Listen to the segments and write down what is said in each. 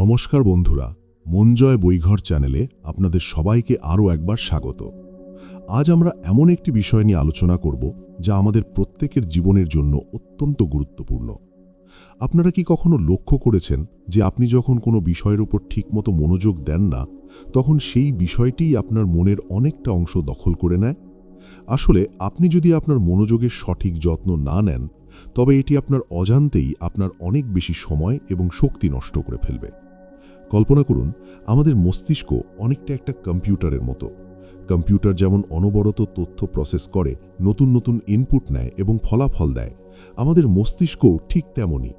নমস্কার বন্ধুরা, মনজয় বইঘর চ্যানেলে আপনাদের সবাইকে আরও একবার স্বাগত। আজ আমরা এমন একটি বিষয় নিয়ে আলোচনা করব যা আমাদের প্রত্যেকের জীবনের জন্য অত্যন্ত গুরুত্বপূর্ণ। আপনারা কি কখনো লক্ষ্য করেছেন যে আপনি যখন কোনো বিষয়ের উপর ঠিকমতো মনোযোগ দেন না, তখন সেই বিষয়টিই আপনার মনের অনেকটা অংশ দখল করে নেয়? আসলে আপনি যদি আপনার মনোযোগের সঠিক যত্ন না নেন, তবে এটি আপনার অজান্তেই আপনার অনেক বেশি সময় এবং শক্তি নষ্ট করে ফেলবে। কল্পনা করুন, আমাদের মস্তিষ্ক অনেকটা একটা কম্পিউটারের মতো। কম্পিউটার যেমন অনবরত তথ্য প্রসেস করে, নতুন নতুন ইনপুট নেয় এবং ফলাফল দেয়, আমাদের মস্তিষ্কও ঠিক তেমনই।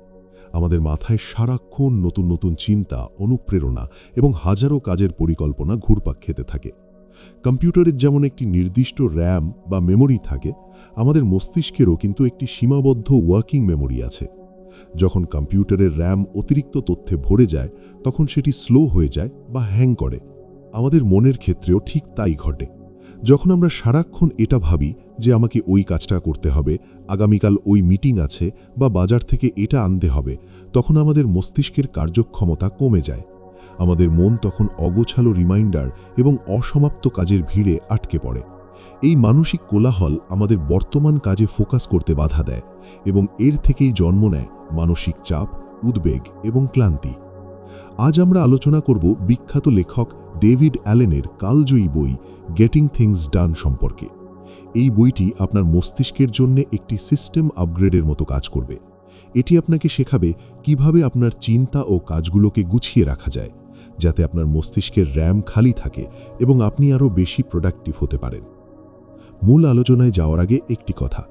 আমাদের মাথায় সারাক্ষণ নতুন নতুন চিন্তা, অনুপ্রেরণা এবং হাজারো কাজের পরিকল্পনা ঘুরপাক খেতে থাকে। কম্পিউটারের যেমন একটি নির্দিষ্ট র্যাম বা মেমোরি থাকে, আমাদের মস্তিষ্কেরও কিন্তু একটি সীমাবদ্ধ ওয়ার্কিং মেমোরি আছে। যখন কম্পিউটারের র্যাম অতিরিক্ত তথ্যে ভরে যায়, তখন সেটি স্লো হয়ে যায় বা হ্যাং করে। আমাদের মনের ক্ষেত্রেও ঠিক তাই ঘটে। যখন আমরা সারাক্ষণ এটা ভাবি যে আমাকে ওই কাজটা করতে হবে, আগামীকাল ওই মিটিং আছে বা বাজার থেকে এটা আনতে হবে, তখন আমাদের মস্তিষ্কের কার্যক্ষমতা কমে যায়। আমাদের মন তখন অগোছালো রিমাইন্ডার এবং অসমাপ্ত কাজের ভিড়ে আটকে পড়ে। এই মানসিক কোলাহল আমাদের বর্তমান কাজে ফোকাস করতে বাধা দেয় এবং এর থেকেই জন্ম নেয় মানসিক চাপ, উদ্বেগ এবং ক্লান্তি। আজ আমরা আলোচনা করব বিখ্যাত লেখক ডেভিড অ্যালেনের কালজয়ী বই গেটিং থিংস ডান সম্পর্কে। এই বইটি আপনার মস্তিষ্কের জন্য একটি সিস্টেম আপগ্রেডের মতো কাজ করবে। এটি আপনাকে শেখাবে কীভাবে আপনার চিন্তা ও কাজগুলোকে গুছিয়ে রাখা যায়, যাতে আপনার মস্তিষ্কের র্যাম খালি থাকে এবং আপনি আরও বেশি প্রোডাক্টিভ হতে পারেন। মূল আলোচনায় যাওয়ার আগে একটি কথা।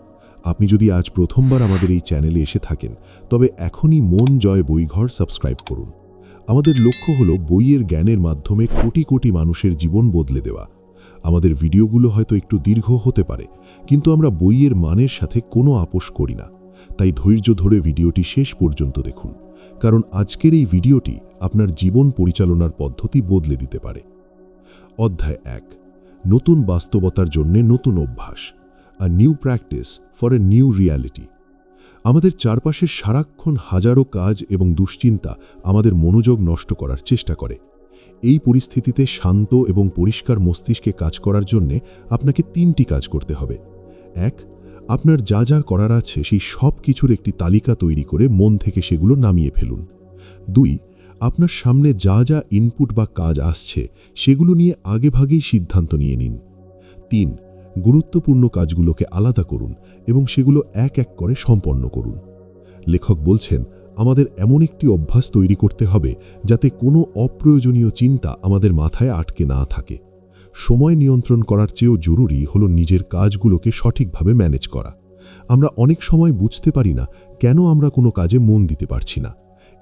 আপনি যদি আজ প্রথমবার আমাদের এই চ্যানেলে এসে থাকেন, তবে এখনই মন জয় বইঘর সাবস্ক্রাইব করুন। আমাদের লক্ষ্য হলো বইয়ের জ্ঞানের মাধ্যমে কোটি কোটি মানুষের জীবন বদলে দেওয়া। আমাদের ভিডিওগুলো হয়তো একটু দীর্ঘ হতে পারে, কিন্তু আমরা বইয়ের মানের সাথে কোনো আপোষ করি না। তাই ধৈর্য ধরে ভিডিওটি শেষ পর্যন্ত দেখুন, কারণ আজকের এই ভিডিওটি আপনার জীবন পরিচালনার পদ্ধতি বদলে দিতে পারে। অধ্যায় এক নতুন বাস্তবতার জন্য নতুন অভ্যাস a new practice for a new reality আমাদের চারপাশের সারাক্ষণ হাজারো কাজ এবং দুশ্চিন্তা আমাদের মনোযোগ নষ্ট করার চেষ্টা করে। এই পরিস্থিতিতে শান্ত এবং পরিষ্কার মস্তিষ্কে কাজ করার জন্যে আপনাকে তিনটি কাজ করতে হবে। এক, আপনার যা যা করার আছে সেই সব কিছুর একটি তালিকা তৈরি করে মন থেকে সেগুলো নামিয়ে ফেলুন। দুই আপনার সামনে যা যা ইনপুট বা কাজ আসছে, সেগুলো নিয়ে আগেভাগেই সিদ্ধান্ত নিয়ে নিন। তিন, গুরুত্বপূর্ণ কাজগুলোকে আলাদা করুন এবং সেগুলো এক এক করে সম্পন্ন করুন। লেখক বলছেন, আমাদের এমন একটি অভ্যাস তৈরি করতে হবে যাতে কোনো অপ্রয়োজনীয় চিন্তা আমাদের মাথায় আটকে না থাকে। সময় নিয়ন্ত্রণ করার চেয়েও জরুরি হল নিজের কাজগুলোকে সঠিকভাবে ম্যানেজ করা। আমরা অনেক সময় বুঝতে পারি না কেন আমরা কোনো কাজে মন দিতে পারছি না।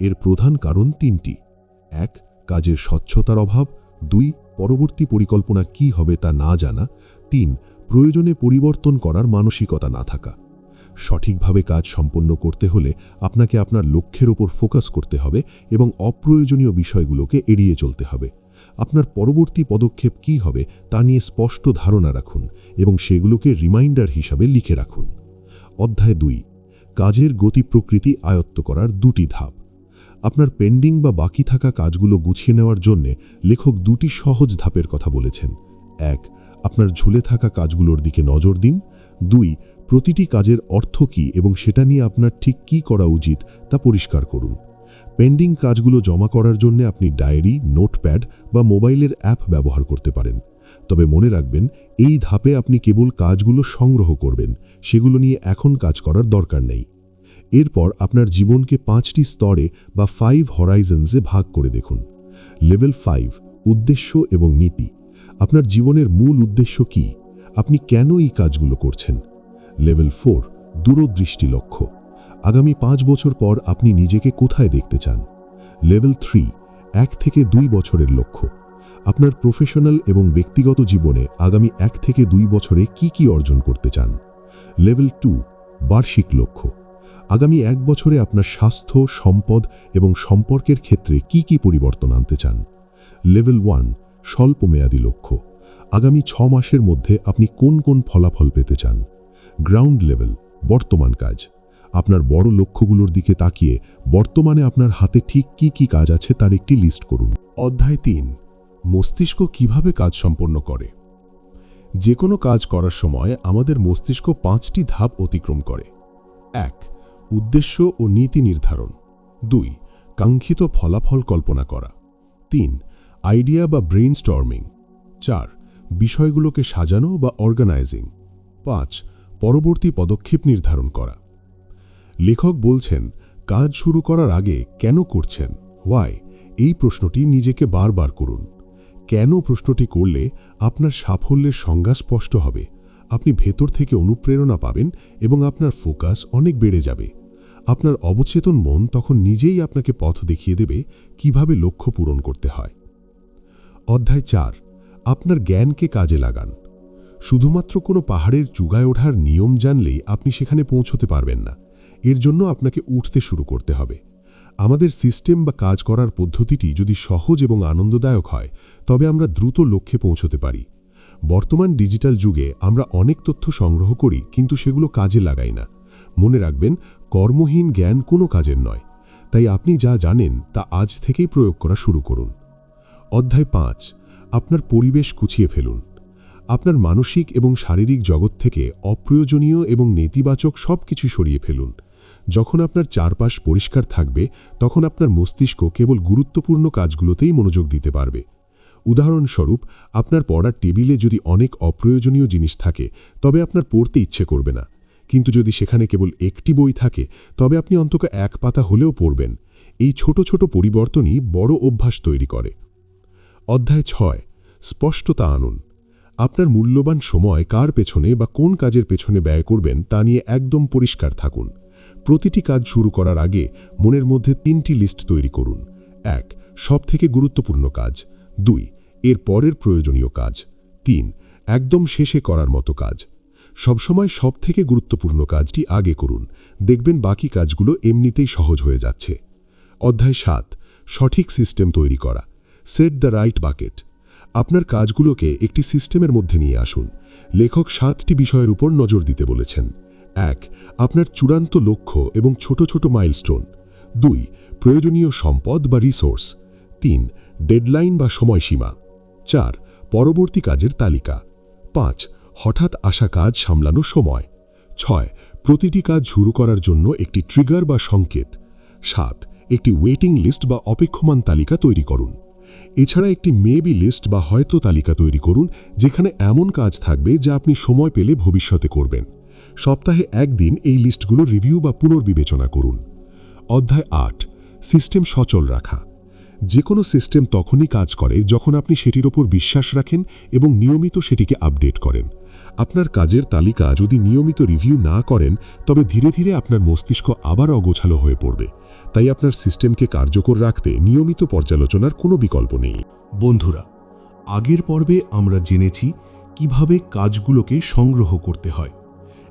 এর প্রধান কারণ তিনটি। এক, কাজের স্বচ্ছতার অভাব। দুই, পরবর্তী পরিকল্পনা কি হবে তা না জানা। তিন, প্রয়োজনে পরিবর্তন করার মানসিকতা না থাকা। সঠিকভাবে কাজ সম্পন্ন করতে হলে আপনাকে আপনার লক্ষ্যের ওপর ফোকাস করতে হবে এবং অপ্রয়োজনীয় বিষয়গুলোকে এড়িয়ে চলতে হবে। আপনার পরবর্তী পদক্ষেপ কি হবে তা নিয়ে স্পষ্ট ধারণা রাখুন এবং সেগুলোকে রিমাইন্ডার হিসাবে লিখে রাখুন। অধ্যায় দুই, কাজের গতি প্রকৃতি আয়ত্ত করার দুটি ধাপ। আপনার পেন্ডিং বা বাকি থাকা কাজগুলো গুছিয়ে নেওয়ার জন্যে লেখক দুটি সহজ ধাপের কথা বলেছেন। এক, আপনার ঝুলে থাকা কাজগুলোর দিকে নজর দিন। দুই, প্রতিটি কাজের অর্থ কী এবং সেটা নিয়ে আপনার ঠিক কী করা উচিত তা পরিষ্কার করুন। পেন্ডিং কাজগুলো জমা করার জন্য আপনি ডায়েরি, নোটপ্যাড বা মোবাইলের অ্যাপ ব্যবহার করতে পারেন। তবে মনে রাখবেন, এই ধাপে আপনি কেবল কাজগুলো সংগ্রহ করবেন, সেগুলো নিয়ে এখন কাজ করার দরকার নেই। এরপর আপনার জীবনকে পাঁচটি স্তরে বা ফাইভ হরাইজনসে ভাগ করে দেখুন। লেভেল ফাইভ উদ্দেশ্য এবং নীতি। আপনার জীবনের মূল উদ্দেশ্য কি? আপনি কেন এই কাজগুলো করছেন? লেভেল ফোর দূরদৃষ্টি লক্ষ্য। আগামী পাঁচ বছর পর আপনি নিজেকে কোথায় দেখতে চান? লেভেল থ্রি এক থেকে দুই বছরের লক্ষ্য। আপনার প্রফেশনাল এবং ব্যক্তিগত জীবনে আগামী এক থেকে দুই বছরে কি কি অর্জন করতে চান? লেভেল টু বার্ষিক লক্ষ্য। আগামী এক বছরে আপনার স্বাস্থ্য, সম্পদ এবং সম্পর্কের ক্ষেত্রে কি কি পরিবর্তন আনতে চান? লেভেল ওয়ান স্বল্পমেয়াদী লক্ষ্য। আগামী ছ মাসের মধ্যে আপনি কোন কোন ফলাফল পেতে চান? গ্রাউন্ড লেভেল বর্তমান কাজ। আপনার বড় লক্ষ্যগুলোর দিকে তাকিয়ে বর্তমানে আপনার হাতে ঠিক কি কি কাজ আছে তার একটি লিস্ট করুন। অধ্যায় তিন, মস্তিষ্ক কীভাবে কাজ সম্পন্ন করে? যে কোনো কাজ করার সময় আমাদের মস্তিষ্ক পাঁচটি ধাপ অতিক্রম করে। এক উদ্দেশ্য ও নীতি নির্ধারণ। দুই, কাঙ্ক্ষিত ফলাফল কল্পনা করা। তিন, আইডিয়া বা ব্রেইন স্টর্মিং চার, বিষয়গুলোকে সাজানো বা অর্গানাইজিং। পাঁচ, পরবর্তী পদক্ষেপ নির্ধারণ করা। লেখক বলছেন, কাজ শুরু করার আগে কেন করছেন? ওয়াই এই প্রশ্নটি নিজেকে বারবার করুন। কেন প্রশ্নটি করলে আপনার সাফল্যের সংজ্ঞা স্পষ্ট হবে? আপনি ভেতর থেকে অনুপ্রেরণা পাবেন এবং আপনার ফোকাস অনেক বেড়ে যাবে। আপনার অবচেতন মন তখন নিজেই আপনাকে পথ দেখিয়ে দেবে কীভাবে লক্ষ্য পূরণ করতে হয়। অধ্যায় চার, আপনার জ্ঞানকে কাজে লাগান। শুধুমাত্র কোনো পাহাড়ের চুগায় ওঠার নিয়ম জানলেই আপনি সেখানে পৌঁছতে পারবেন না। এর জন্য আপনাকে উঠতে শুরু করতে হবে। আমাদের সিস্টেম বা কাজ করার পদ্ধতিটি যদি সহজ এবং আনন্দদায়ক হয়, তবে আমরা দ্রুত লক্ষ্যে পৌঁছতে পারি। বর্তমান ডিজিটাল যুগে আমরা অনেক তথ্য সংগ্রহ করি, কিন্তু সেগুলো কাজে লাগাই না। মনে রাখবেন, কর্মহীন জ্ঞান কোনো কাজের নয়। তাই আপনি যা জানেন, তা আজ থেকেই প্রয়োগ করা শুরু করুন। অধ্যায় পাঁচ, আপনার পরিবেশ কুচিয়ে ফেলুন। আপনার মানসিক এবং শারীরিক জগৎ থেকে অপ্রয়োজনীয় এবং নেতিবাচক সব কিছু সরিয়ে ফেলুন। যখন আপনার চারপাশ পরিষ্কার থাকবে, তখন আপনার মস্তিষ্ক কেবল গুরুত্বপূর্ণ কাজগুলোতেই মনোযোগ দিতে পারবে। উদাহরণস্বরূপ, আপনার পড়ার টেবিলে যদি অনেক অপ্রয়োজনীয় জিনিস থাকে, তবে আপনার পড়তে ইচ্ছে করবে না। কিন্তু যদি সেখানে কেবল একটি বই থাকে, তবে আপনি অন্তত এক পাতা হলেও পড়বেন। এই ছোট ছোট পরিবর্তনই বড় অভ্যাস তৈরি করে। অধ্যায় ছয়, স্পষ্টতা আনুন। আপনার মূল্যবান সময় কার পেছনে বা কোন কাজের পেছনে ব্যয় করবেন তা নিয়ে একদম পরিষ্কার থাকুন। প্রতিটি কাজ শুরু করার আগে মনের মধ্যে তিনটি লিস্ট তৈরি করুন। এক, সবথেকে গুরুত্বপূর্ণ কাজ। দুই এর পরের প্রয়োজনীয় কাজ। তিন, একদম শেষে করার মতো কাজ। সবসময় সবথেকে গুরুত্বপূর্ণ কাজটি আগে করুন। দেখবেন বাকি কাজগুলো এমনিতেই সহজ হয়ে যাচ্ছে। অধ্যায় সাত, সঠিক সিস্টেম তৈরি করা। Set the right bucket. আপনার কাজগুলোকে একটি সিস্টেমের মধ্যে নিয়ে আসুন। লেখক সাতটি বিষয়ের উপর নজর দিতে বলেছেন। এক, আপনার চূড়ান্ত লক্ষ্য এবং ছোট ছোট মাইলস্টোন। দুই, প্রয়োজনীয় সম্পদ বা রিসোর্স। তিন, ডেডলাইন বা সময়সীমা। চার, পরবর্তী কাজের তালিকা। পাঁচ, হঠাৎ আসা কাজ সামলানো সময়। ছয়, প্রতিটি কাজ শুরু করার জন্য একটি ট্রিগার বা সংকেত। সাত, একটি ওয়েটিং লিস্ট বা অপেক্ষমান তালিকা তৈরি করুন। এছাড়া একটি মেবি লিস্ট বা হয়তো তালিকা তৈরি করুন, যেখানে এমন কাজ থাকবে যা আপনি সময় পেলে ভবিষ্যতে করবেন। সপ্তাহে একদিন এই লিস্টগুলো রিভিউ বা পুনর্বিবেচনা করুন। অধ্যায় আট, সিস্টেম সচল রাখা। যে কোনো সিস্টেম তখনই কাজ করে যখন আপনি সেটির ওপর বিশ্বাস রাখেন এবং নিয়মিত সেটিকে আপডেট করেন। আপনার কাজের তালিকা যদি নিয়মিত রিভিউ না করেন, তবে ধীরে ধীরে আপনার মস্তিষ্ক আবার অগোছালো হয়ে পড়বে। তাই আপনার সিস্টেমকে কার্যকর রাখতে নিয়মিত পর্যালোচনার কোনো বিকল্প নেই। বন্ধুরা, আগের পর্বে আমরা জেনেছি কীভাবে কাজগুলোকে সংগ্রহ করতে হয়।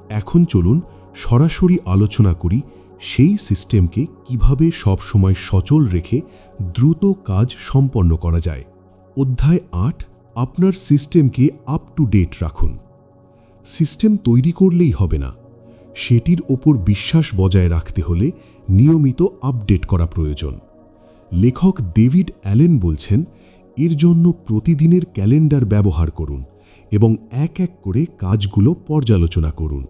এখন চলুন সরাসরি আলোচনা করি সেই সিস্টেমকে কীভাবে সব সময় সচল রেখে দ্রুত কাজ সম্পন্ন করা যায়। অধ্যায় আট, আপনার সিস্টেমকে আপ টু ডেট রাখুন। সিস্টেম তৈরি করলেই হবে না। সেটির ওপর বিশ্বাস বজায় রাখতে হলে নিয়মিত আপডেট করা প্রয়োজন। লেখক ডেভিড অ্যালেন বলছেন, এর জন্য প্রতিদিনের ক্যালেন্ডার ব্যবহার করুন এবং এক এক করে কাজগুলো পর্যালোচনা করুন।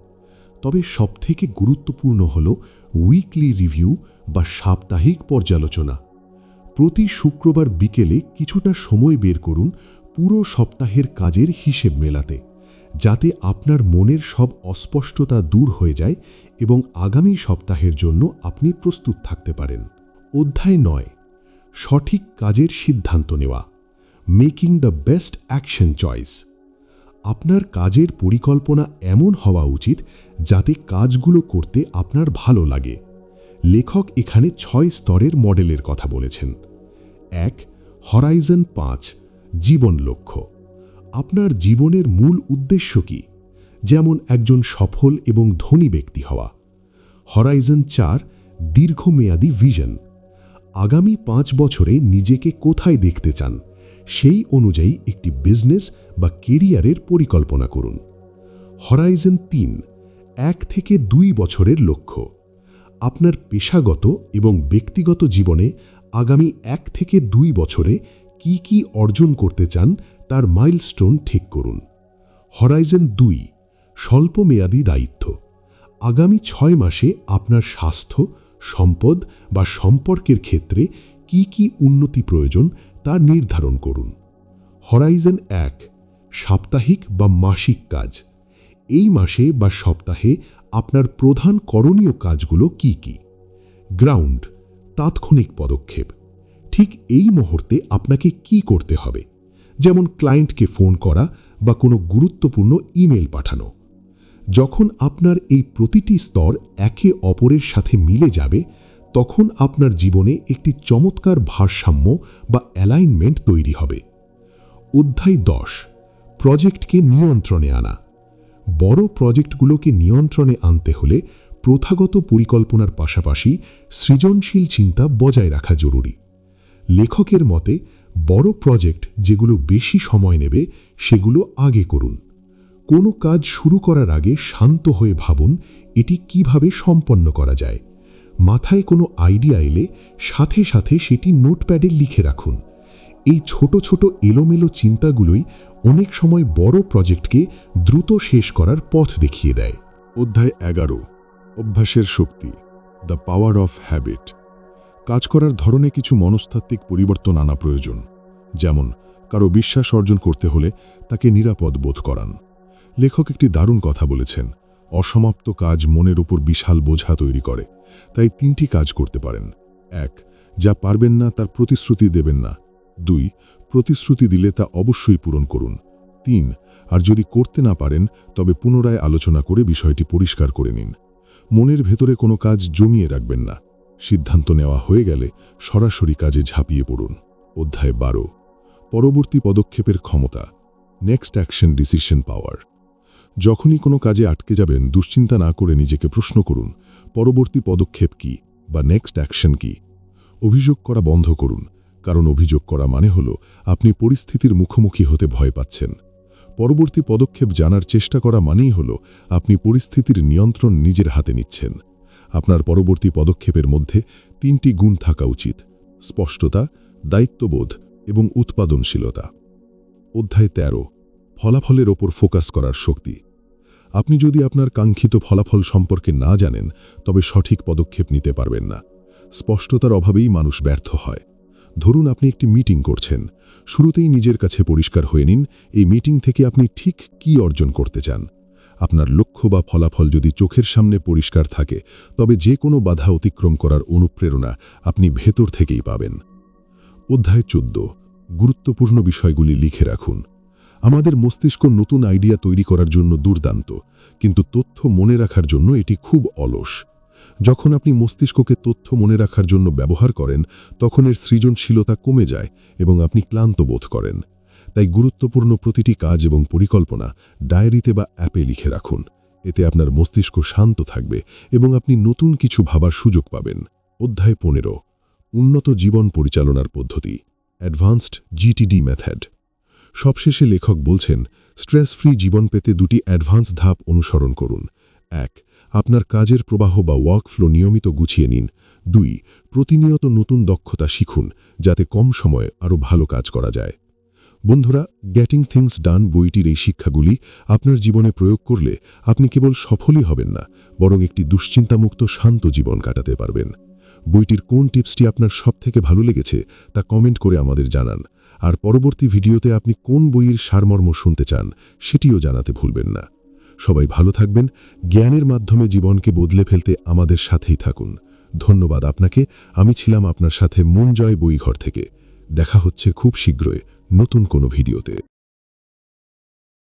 তবে সবথেকে গুরুত্বপূর্ণ হল উইকলি রিভিউ বা সাপ্তাহিক পর্যালোচনা। প্রতি শুক্রবার বিকেলে কিছুটা সময় বের করুন পুরো সপ্তাহের কাজের হিসেব মেলাতে, যাতে আপনার মনের সব অস্পষ্টতা দূর হয়ে যায় এবং আগামী সপ্তাহের জন্য আপনি প্রস্তুত থাকতে পারেন। অধ্যায় নয়, সঠিক কাজের সিদ্ধান্ত নেওয়া making the best action choice আপনার কাজের পরিকল্পনা এমন হওয়া উচিত যাতে কাজগুলো করতে আপনার ভালো লাগে। লেখক এখানে ছয় স্তরের মডেলের কথা বলেছেন। এক হরাইজন পাঁচ, জীবন লক্ষ্য। আপনার জীবনের মূল উদ্দেশ্য কি? যেমন একজন সফল এবং ধনী ব্যক্তি হওয়া। হরাইজন চার, দীর্ঘমেয়াদী ভিশন আগামী পাঁচ বছরে নিজেকে কোথায় দেখতে চান? সেই অনুযায়ী একটি বিজনেস বা কেরিয়ারের পরিকল্পনা করুন। হরাইজেন তিন, এক থেকে দুই বছরের লক্ষ্য। আপনার পেশাগত এবং ব্যক্তিগত জীবনে আগামী এক থেকে দুই বছরে কি কি অর্জন করতে চান তার মাইলস্টোন ঠিক করুন। হরাইজেন দুই স্বল্পমেয়াদী দায়িত্ব। আগামী ছয় মাসে আপনার স্বাস্থ্য, সম্পদ বা সম্পর্কের ক্ষেত্রে কি কি উন্নতি প্রয়োজন তা নির্ধারণ করুন। হরাইজেন এক, সাপ্তাহিক বা মাসিক কাজ। এই মাসে বা সপ্তাহে আপনার প্রধান করণীয় কাজগুলো কি কি? গ্রাউন্ড তাৎক্ষণিক পদক্ষেপ। ঠিক এই মুহূর্তে আপনাকে কি করতে হবে? যেমন ক্লায়েন্টকে ফোন করা বা কোনো গুরুত্বপূর্ণ ইমেল পাঠানো। যখন আপনার এই প্রতিটি স্তর একে অপরের সাথে মিলে যাবে তখন আপনার জীবনে একটি চমৎকার ভারসাম্য বা অ্যালাইনমেন্ট তৈরি হবে। অধ্যায় দশ, প্রজেক্টকে নিয়ন্ত্রণে আনা। বড় প্রজেক্টগুলোকে নিয়ন্ত্রণে আনতে হলে প্রথাগত পরিকল্পনার পাশাপাশি সৃজনশীল চিন্তা বজায় রাখা জরুরি। লেখকের মতে, বড় প্রজেক্ট যেগুলো বেশি সময় নেবে, সেগুলো আগে করুন। কোনো কাজ শুরু করার আগে শান্ত হয়ে ভাবুন, এটি কীভাবে সম্পন্ন করা যায়। মাথায় কোনো আইডিয়া এলে সাথে সাথে সেটি নোটপ্যাডে লিখে রাখুন। এই ছোট ছোট এলোমেলো চিন্তাগুলোই অনেক সময় বড় প্রজেক্টকে দ্রুত শেষ করার পথ দেখিয়ে দেয়। অধ্যায় এগারো। অভ্যাসের শক্তি। The power of habit. কাজ করার ধরনে কিছু মনস্তাত্ত্বিক পরিবর্তন আনা প্রয়োজন। যেমন, কারও বিশ্বাস অর্জন করতে হলে তাকে নিরাপদ বোধ করান। লেখক একটি দারুণ কথা বলেছেন। অসমাপ্ত কাজ মনের উপর বিশাল বোঝা তৈরি করে। তাই তিনটি কাজ করতে পারেন। এক, যা পারবেন না তার প্রতিশ্রুতি দেবেন না। দুই, প্রতিশ্রুতি দিলে তা অবশ্যই পূরণ করুন। তিন, আর যদি করতে না পারেন, তবে পুনরায় আলোচনা করে বিষয়টি পরিষ্কার করে নিন। মনের ভেতরে কোনো কাজ জমিয়ে রাখবেন না। সিদ্ধান্ত নেওয়া হয়ে গেলে সরাসরি কাজে ঝাঁপিয়ে পড়ুন। অধ্যায় বারো, পরবর্তী পদক্ষেপের ক্ষমতা। নেক্সট অ্যাকশন ডিসিশন পাওয়ার যখনই কোনো কাজে আটকে যাবেন, দুশ্চিন্তা না করে নিজেকে প্রশ্ন করুন, পরবর্তী পদক্ষেপ কি বা নেক্সট অ্যাকশন কি? অভিযোগ করা বন্ধ করুন, কারণ অভিযোগ করা মানে হল আপনি পরিস্থিতির মুখোমুখি হতে ভয় পাচ্ছেন। পরবর্তী পদক্ষেপ জানার চেষ্টা করা মানেই হল আপনি পরিস্থিতির নিয়ন্ত্রণ নিজের হাতে নিচ্ছেন। আপনার পরবর্তী পদক্ষেপের মধ্যে তিনটি গুণ থাকা উচিত, স্পষ্টতা, দায়িত্ববোধ এবং উৎপাদনশীলতা। অধ্যায় তেরো। ফলাফলের ওপর ফোকাস করার শক্তি। আপনি যদি আপনার কাঙ্ক্ষিত ফলাফল সম্পর্কে না জানেন, তবে সঠিক পদক্ষেপ নিতে পারবেন না। স্পষ্টতার অভাবেই মানুষ ব্যর্থ হয়। ধরুন আপনি একটি মিটিং করছেন। শুরুতেই নিজের কাছে পরিষ্কার হয়ে নিন, এই মিটিং থেকে আপনি ঠিক কি অর্জন করতে চান। আপনার লক্ষ্য বা ফলাফল যদি চোখের সামনে পরিষ্কার থাকে, তবে যে কোনো বাধা অতিক্রম করার অনুপ্রেরণা আপনি ভেতর থেকেই পাবেন। অধ্যায় চোদ্দ। গুরুত্বপূর্ণ বিষয়গুলি লিখে রাখুন। আমাদের মস্তিষ্ক নতুন আইডিয়া তৈরি করার জন্য দুর্দান্ত, কিন্তু তথ্য মনে রাখার জন্য এটি খুব অলস। যখন আপনি মস্তিষ্ককে তথ্য মনে রাখার জন্য ব্যবহার করেন, তখন এর সৃজনশীলতা কমে যায় এবং আপনি ক্লান্ত বোধ করেন। তাই গুরুত্বপূর্ণ প্রতিটি কাজ এবং পরিকল্পনা ডায়েরিতে বা অ্যাপে লিখে রাখুন। এতে আপনার মস্তিষ্ক শান্ত থাকবে এবং আপনি নতুন কিছু ভাবার সুযোগ পাবেন। অধ্যায় পনেরো, উন্নত জীবন পরিচালনার পদ্ধতি অ্যাডভান্সড জিটিডি মেথড সবশেষে লেখক বলছেন স্ট্রেস ফ্রি জীবন পেতে দুটি অ্যাডভান্স ধাপ অনুসরণ করুন। এক, আপনার কাজের প্রবাহ বা ওয়ার্কফ্লো নিয়মিত গুছিয়ে নিন। দুই, প্রতিনিয়ত নতুন দক্ষতা শিখুন, যাতে কম সময়ে আরও ভালো কাজ করা যায়। বন্ধুরা গেটিং থিংস ডান বইটির এই শিক্ষাগুলি আপনার জীবনে প্রয়োগ করলে আপনি কেবল সফলই হবেন না, বরং একটি দুশ্চিন্তামুক্ত, শান্ত জীবন কাটাতে পারবেন। বইটির কোন টিপসটি আপনার সবথেকে ভালো লেগেছে তা কমেন্ট করে আমাদের জানান। আর পরবর্তী ভিডিওতে আপনি কোন বইয়ের সারমর্ম শুনতে চান, সেটিও জানাতে ভুলবেন না। সবাই ভালো থাকবেন, জ্ঞানের মাধ্যমে জীবনকে বদলে ফেলতে আমাদের সাথেই থাকুন। ধন্যবাদ আপনাকে, আমি ছিলাম আপনার সাথে মন জয় বইঘর থেকে। দেখা হচ্ছে খুব শীঘ্রই নতুন কোনো ভিডিওতে।